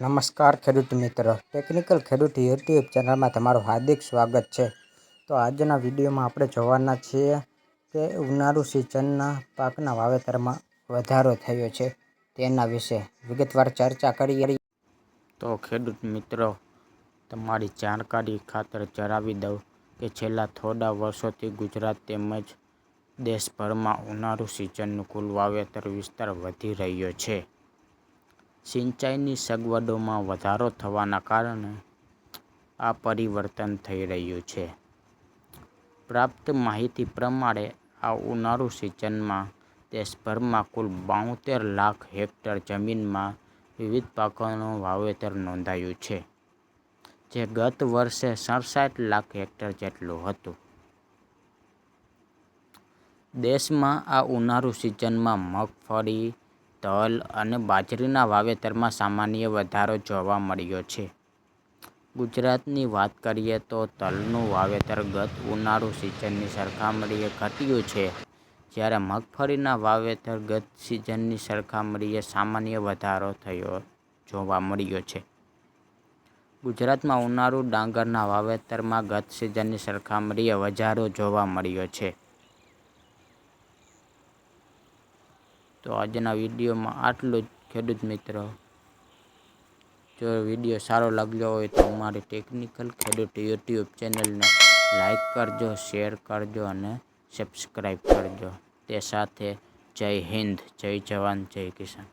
નમસ્કાર ખેડૂત મિત્રો. ટેકનિકલ ખેડૂત યુટ્યુબ ચેનલમાં તમારું હાર્દિક સ્વાગત છે. તો આજના વિડીયોમાં આપણે જોવાના છીએ કે ઉનાળુ સિઝનના પાકના વાવેતરમાં વધારો થયો છે તેના વિશે વિગતવાર ચર્ચા કરીએ તો ખેડૂત મિત્રો, તમારી જાણકારી ખાતર જણાવી દઉં કે છેલ્લા થોડા વર્ષોથી ગુજરાત તેમજ દેશભરમાં ઉનાળુ સિઝનનું કુલ વાવેતર વિસ્તાર વધી રહ્યો છે. સિંચાઈની સગવડોમાં વધારો થવાના કારણે આ પરિવર્તન થઈ રહ્યું છે. પ્રાપ્ત માહિતી પ્રમાણે આ ઉનાળુ સિઝનમાં દેશભરમાં કુલ બાઉતેર લાખ હેક્ટર જમીનમાં વિવિધ પાકોનું વાવેતર નોંધાયું છે, જે ગત વર્ષે સડસઠ લાખ હેક્ટર જેટલું હતું. દેશમાં આ ઉનાળુ સિઝનમાં મગફળી તલ અને બાજરીના વાવેતરમાં સામાન્ય વધારો જોવા મળ્યો છે. ગુજરાતની વાત કરીએ તો તલનું વાવેતર ગત ઉનાળુ સિઝનની સરખામણીએ ઘટ્યું છે. જ્યારે મગફળીના વાવેતર ગત સિઝનની સરખામણીએ સામાન્ય વધારો થયો જોવા મળ્યો છે. ગુજરાતમાં ઉનાળુ ડાંગરના વાવેતરમાં ગત સિઝનની સરખામણીએ વધારો જોવા મળ્યો છે. તો આજના વિડીયોમાં આટલું જ. ખેડૂત મિત્રો, જો વીડિયો સારો લાગ્યો હોય તો અમારી ટેકનિકલ ખેડૂત યુટ્યુબ ચેનલને લાઈક કરજો શેર કરજો અને સબસ્ક્રાઈબ કરજો. તે સાથે જય હિન્દ, જય જવાન, જય કિસાન.